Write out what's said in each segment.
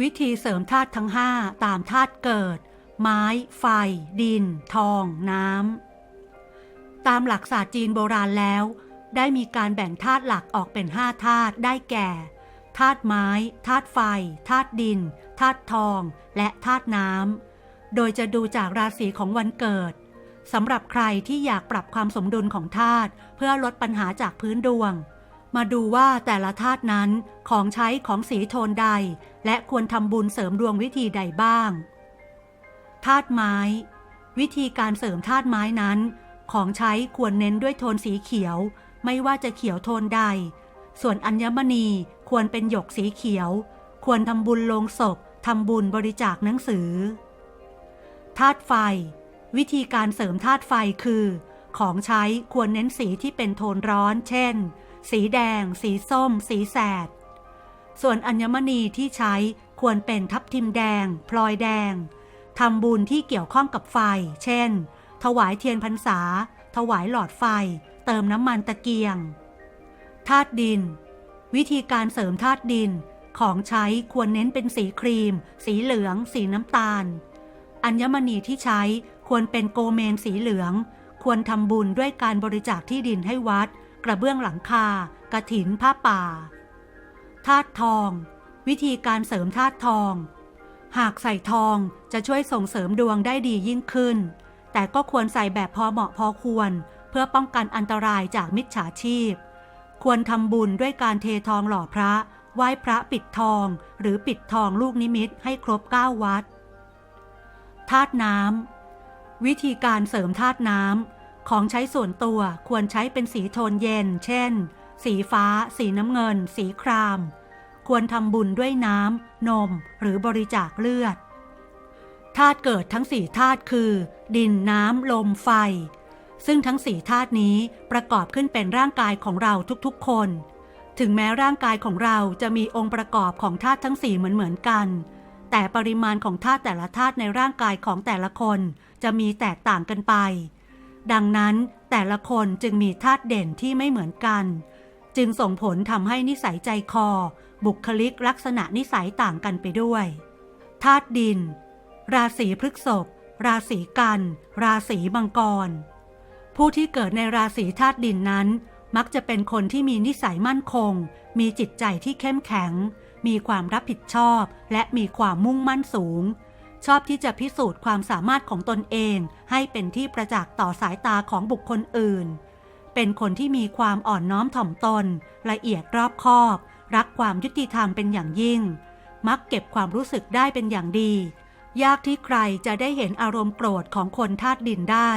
วิธีเสริมธาตุทั้งห้าตามธาตุเกิด ไม้ ไฟ ดิน ทอง น้ำ ตามหลักศาสตร์จีนโบราณแล้ว ได้มีการแบ่งธาตุหลักออกเป็นห้าธาตุได้แก่ธาตุไม้ธาตุไฟธาตุดินธาตุทอง และธาตุน้ำ โดยจะดูจากราศีของวันเกิดสำหรับใครที่อยากปรับความสมดุลของธาตุเพื่อลดปัญหาจากพื้นดวง มาดูว่าแต่ละธาตุนั้นของใช้ของสีโทนใด และควรทำบุญเสริมดวงวิธีใดบ้างธาตุไม้ วิธีการเสริมธาตุไม้นั้น ของใช้ควรเน้นด้วยโทนสีเขียว ไม่ว่าจะเขียวโทนใด ส่วนอัญมณีควรเป็นหยกสีเขียว ควรทำบุญลงศพทำบุญบริจาคหนังสือธาตุไฟ วิธีการเสริมธาตุไฟคือ ของใช้ควรเน้นสีที่เป็นโทนร้อน เช่น สีแดง สีส้ม สีแสด ส่วนอัญมณีที่ใช้ควรเป็นทับทิมแดง พลอยแดงทำบุญที่เกี่ยวข้องกับไฟ เช่น ถวายเทียนพรรษา ถวายหลอดไฟ เติมน้ำมันตะเกียง ธาตุดิน วิธีการเสริมธาตุดิน ของใช้ควรเน้นเป็นสีครีม สีเหลือง สีน้ำตาล อัญมณีที่ใช้ควรเป็นโกเมนสีเหลือง ควรทำบุญด้วยการบริจาคที่ดินให้วัด กระเบื้องหลังคากระถินผ้าป่าธาตุทอง วิธีการเสริมธาตุทอง หากใส่ทองจะช่วยส่งเสริมดวงได้ดียิ่งขึ้น แต่ก็ควรใส่แบบพอเหมาะพอควร เพื่อป้องกันอันตรายจากมิจฉาชีพ ควรทำบุญด้วยการเททองหล่อพระ ไหว้พระปิดทอง หรือปิดทองลูกนิมิตให้ครบ9วัดธาตุน้ำวิธีการเสริมธาตุน้ำ ของใช้ส่วนตัวควรใช้เป็นสีโทนเย็น เช่น สีฟ้า สีน้ำเงิน สีคราม ควรทำบุญด้วยน้ำ นม หรือบริจาคเลือดธาตุเกิดทั้งสี่ธาตุคือ ดินน้ำลมไฟ ซึ่งทั้งสี่ธาตุนี้ประกอบขึ้นเป็นร่างกายของเราทุกๆคน ถึงแม้ร่างกายของเราจะมีองค์ประกอบของธาตุทั้งสี่เหมือนๆกัน แต่ปริมาณของธาตุแต่ละธาตุในร่างกายของแต่ละคนจะมีแตกต่างกันไป ดังนั้นแต่ละคนจึงมีธาตุเด่นที่ไม่เหมือนกัน จึงส่งผลทำให้นิสัยใจคอ บุคลิกลักษณะนิสัยต่างกันไปด้วยธาตุดิน ราศีพฤกษภราศีกัน ราศีมังกร ผู้ที่เกิดในราศีธาตุดินนั้น มักจะเป็นคนที่มีนิสัยมั่นคง มีจิตใจที่เข้มแข็ง มีความรับผิดชอบ และมีความมุ่งมั่นสูง ชอบที่จะพิสูจน์ความสามารถของตนเอง ให้เป็นที่ประจักษ์ต่อสายตาของบุคคลอื่น เป็นคนที่มีความอ่อนน้อมถ่อมตน ละเอียดรอบคอบ รักความยุติธรรมเป็นอย่างยิ่ง มักเก็บความรู้สึกได้เป็นอย่างดี ยากที่ใครจะได้เห็นอารมณ์โกรธของคนธาตุดินได้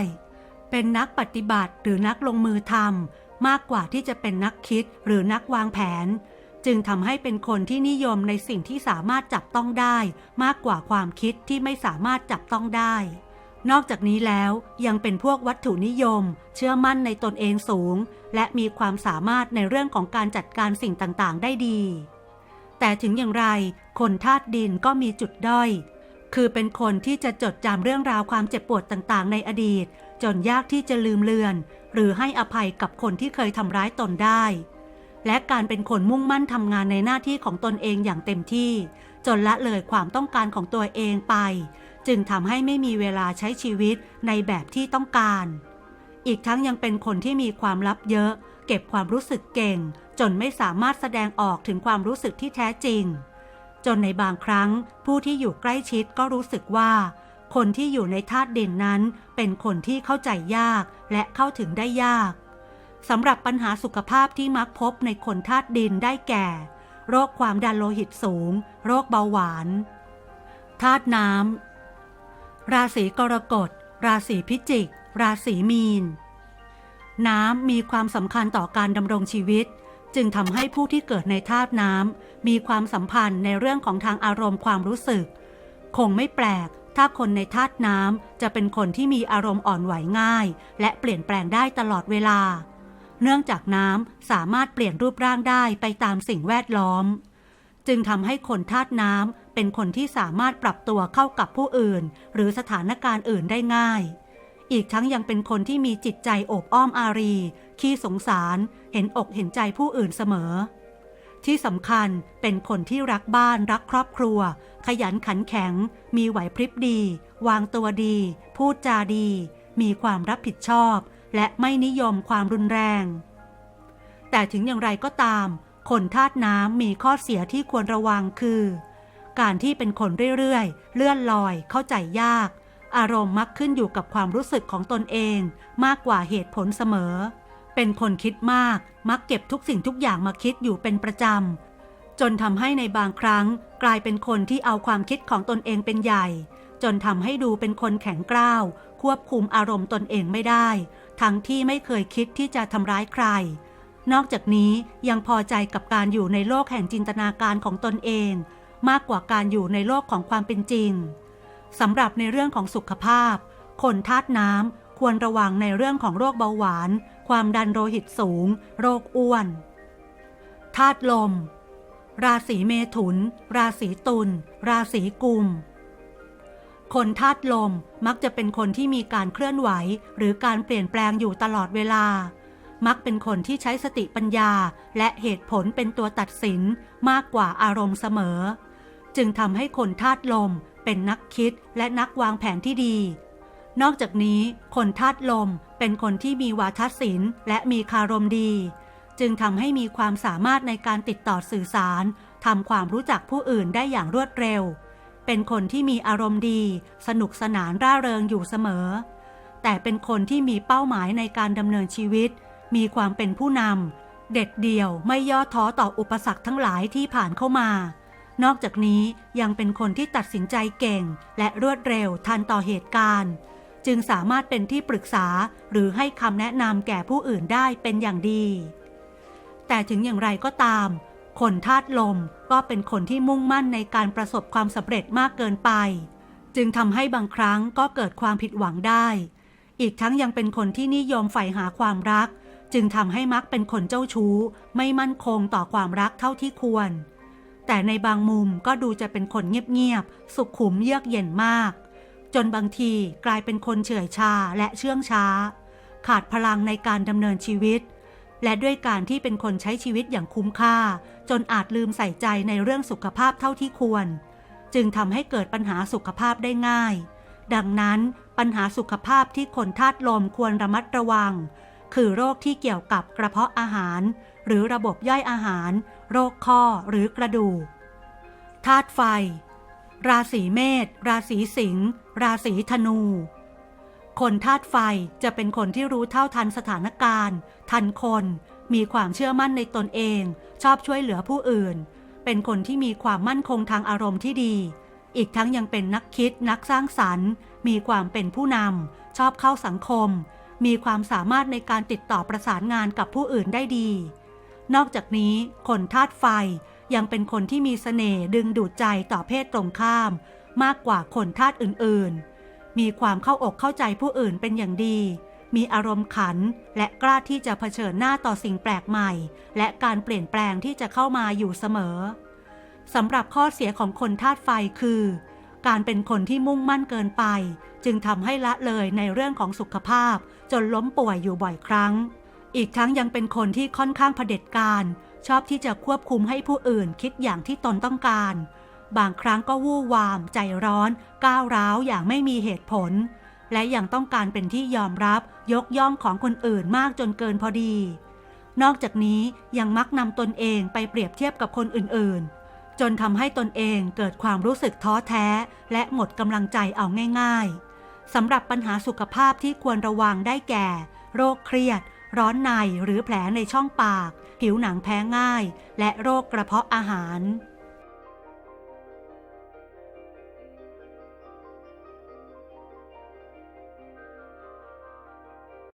เป็นนักปฏิบัติหรือนักลงมือทำมากกว่าที่จะเป็นนักคิดหรือนักวางแผน จึงทำให้เป็นคนที่นิยมในสิ่งที่สามารถจับต้องได้ มากกว่าความคิดที่ไม่สามารถจับต้องได้ นอกจากนี้แล้วยังเป็นพวกวัตถุนิยม เชื่อมั่นในตนเองสูง และมีความสามารถในเรื่องของการจัดการสิ่งต่างๆ ได้ดี แต่ถึงอย่างไร คนธาตุดินก็มีจุดด้อยคือเป็นคนที่จะจดจำเรื่องราวความเจ็บปวดต่างๆ ในอดีต จนยากที่จะลืมเลือน หรือให้อภัยกับคนที่เคยทำร้ายตนได้ และการเป็นคนมุ่งมั่นทำงานในหน้าที่ของตนเองอย่างเต็มที่ จนละเลยความต้องการของตัวเองไป จึงทำให้ไม่มีเวลาใช้ชีวิตในแบบที่ต้องการ อีกทั้งยังเป็นคนที่มีความลับเยอะ เก็บความรู้สึกเก่ง จนไม่สามารถแสดงออกถึงความรู้สึกที่แท้จริง จนในบางครั้งผู้ที่อยู่ใกล้ชิดก็รู้สึกว่า คนที่อยู่ในธาตุดินนั้น เป็นคนที่เข้าใจยากและเข้าถึงได้ยาก สำหรับปัญหาสุขภาพที่มักพบในคนธาตุดินได้แก่ โรคความดันโลหิตสูง โรคเบาหวานธาตุน้ำ ราศีกรกฎ ราศีพิจิก ราศีมีน น้ำมีความสำคัญต่อการดำรงชีวิต จึงทำให้ผู้ที่เกิดในธาตุน้ำมีความสัมพันธ์ในเรื่องของทางอารมณ์ความรู้สึก คงไม่แปลกถ้าคนในธาตุน้ำจะเป็นคนที่มีอารมณ์อ่อนไหวง่าย และเปลี่ยนแปลงได้ตลอดเวลา เนื่องจากน้ำสามารถเปลี่ยนรูปร่างได้ไปตามสิ่งแวดล้อม จึงทำให้คนธาตุน้ำเป็นคนที่สามารถปรับตัวเข้ากับผู้อื่น หรือสถานการณ์อื่นได้ง่าย อีกทั้งยังเป็นคนที่มีจิตใจโอบอ้อมอารี ขี้สงสาร เห็นอกเห็นใจผู้อื่นเสมอ ที่สำคัญเป็นคนที่รักบ้านรักครอบครัว ขยันขันแข็ง มีไหวพริบดี วางตัวดี พูดจาดี มีความรับผิดชอบ และไม่นิยมความรุนแรง แต่ถึงอย่างไรก็ตาม คนธาตุน้ำมีข้อเสียที่ควรระวังคือ การที่เป็นคนเรื่อยๆ เลื่อนลอย เข้าใจยาก อารมณ์มักขึ้นอยู่กับความรู้สึกของตนเองมากกว่าเหตุผลเสมอ เป็นคนคิดมาก มักเก็บทุกสิ่งทุกอย่างมาคิดอยู่เป็นประจำ จนทำให้ในบางครั้งกลายเป็นคนที่เอาความคิดของตนเองเป็นใหญ่จนทำให้ดูเป็นคนแข็งกร้าว ควบคุมอารมณ์ตนเองไม่ได้ ทั้งที่ไม่เคยคิดที่จะทำร้ายใคร นอกจากนี้ยังพอใจกับการอยู่ในโลกแห่งจินตนาการของตนเอง มากกว่าการอยู่ในโลกของความเป็นจริงสำหรับในเรื่องของสุขภาพ คนธาตุน้ำควรระวังในเรื่องของโรคเบาหวาน ความดันโลหิตสูง โรคอ้วนธาตุลม ราศีเมถุน ราศีตุล ราศีกุม คนธาตุลมมักจะเป็นคนที่มีการเคลื่อนไหว หรือการเปลี่ยนแปลงอยู่ตลอดเวลา มักเป็นคนที่ใช้สติปัญญา และเหตุผลเป็นตัวตัดสินมากกว่าอารมณ์เสมอ จึงทำให้คนธาตุลมเป็นนักคิดและนักวางแผนที่ดี นอกจากนี้ คนธาตุลมเป็นคนที่มีวาทศิลป์และมีคารมดี จึงทำให้มีความสามารถในการติดต่อสื่อสารทำความรู้จักผู้อื่นได้อย่างรวดเร็ว เป็นคนที่มีอารมณ์ดี สนุกสนานร่าเริงอยู่เสมอ แต่เป็นคนที่มีเป้าหมายในการดำเนินชีวิต มีความเป็นผู้นำเด็ดเดี่ยวไม่ย่อท้อต่ออุปสรรคทั้งหลายที่ผ่านเข้ามา นอกจากนี้ยังเป็นคนที่ตัดสินใจเก่ง และรวดเร็วทันต่อเหตุการณ์ จึงสามารถเป็นที่ปรึกษาหรือให้คำแนะนำแก่ผู้อื่นได้เป็นอย่างดี แต่ถึงอย่างไรก็ตาม คนธาตุลมก็เป็นคนที่มุ่งมั่นในการประสบความสำเร็จมากเกินไป จึงทำให้บางครั้งก็เกิดความผิดหวังได้ อีกทั้งยังเป็นคนที่นิยมใฝ่หาความรัก จึงทำให้มักเป็นคนเจ้าชู้ ไม่มั่นคงต่อความรักเท่าที่ควร แต่ในบางมุมก็ดูจะเป็นคนเงียบๆสุขุมเยือกเย็นมาก จนบางทีกลายเป็นคนเฉื่อยชาและเชื่องช้า ขาดพลังในการดำเนินชีวิต และด้วยการที่เป็นคนใช้ชีวิตอย่างคุ้มค่า จนอาจลืมใส่ใจในเรื่องสุขภาพเท่าที่ควร จึงทำให้เกิดปัญหาสุขภาพได้ง่าย ดังนั้นปัญหาสุขภาพที่คนธาตุลมควรระมัดระวัง คือโรคที่เกี่ยวกับกระเพาะอาหาร หรือระบบย่อยอาหาร โรคข้อหรือกระดูกธาตุไฟ ราศีเมษราศีสิงห์ราศีธนู คนธาตุไฟจะเป็นคนที่รู้เท่าทันสถานการณ์ ทันคน มีความเชื่อมั่นในตนเอง ชอบช่วยเหลือผู้อื่น เป็นคนที่มีความมั่นคงทางอารมณ์ที่ดี อีกทั้งยังเป็นนักคิดนักสร้างสรรค์ มีความเป็นผู้นำชอบเข้าสังคม มีความสามารถในการติดต่อประสานงานกับผู้อื่นได้ดี นอกจากนี้ คนธาตุไฟยังเป็นคนที่มีเสน่ห์ดึงดูดใจต่อเพศตรงข้าม มากกว่าคนธาตุอื่นๆ มีความเข้าอกเข้าใจผู้อื่นเป็นอย่างดี มีอารมณ์ขัน และกล้าที่จะเผชิญหน้าต่อสิ่งแปลกใหม่ และการเปลี่ยนแปลงที่จะเข้ามาอยู่เสมอสำหรับข้อเสียของคนธาตุไฟคือ การเป็นคนที่มุ่งมั่นเกินไป จึงทำให้ละเลยในเรื่องของสุขภาพ จนล้มป่วยอยู่บ่อยครั้ง อีกทั้งยังเป็นคนที่ค่อนข้างเผด็จการ ชอบที่จะควบคุมให้ผู้อื่นคิดอย่างที่ตนต้องการ บางครั้งก็วู่วาม ใจร้อน ก้าวร้าวอย่างไม่มีเหตุผล และยังต้องการเป็นที่ยอมรับยกย่องของคนอื่นมากจนเกินพอดี นอกจากนี้ยังมักนำตนเองไปเปรียบเทียบกับคนอื่นๆ จนทำให้ตนเองเกิดความรู้สึกท้อแท้ และหมดกำลังใจเอาง่าย ๆสำหรับปัญหาสุขภาพที่ควรระวังได้แก่ โรคเครียด ร้อนในหรือแผลในช่องปาก ผิวหนังแพ้ง่าย และโรคกระเพาะอาหาร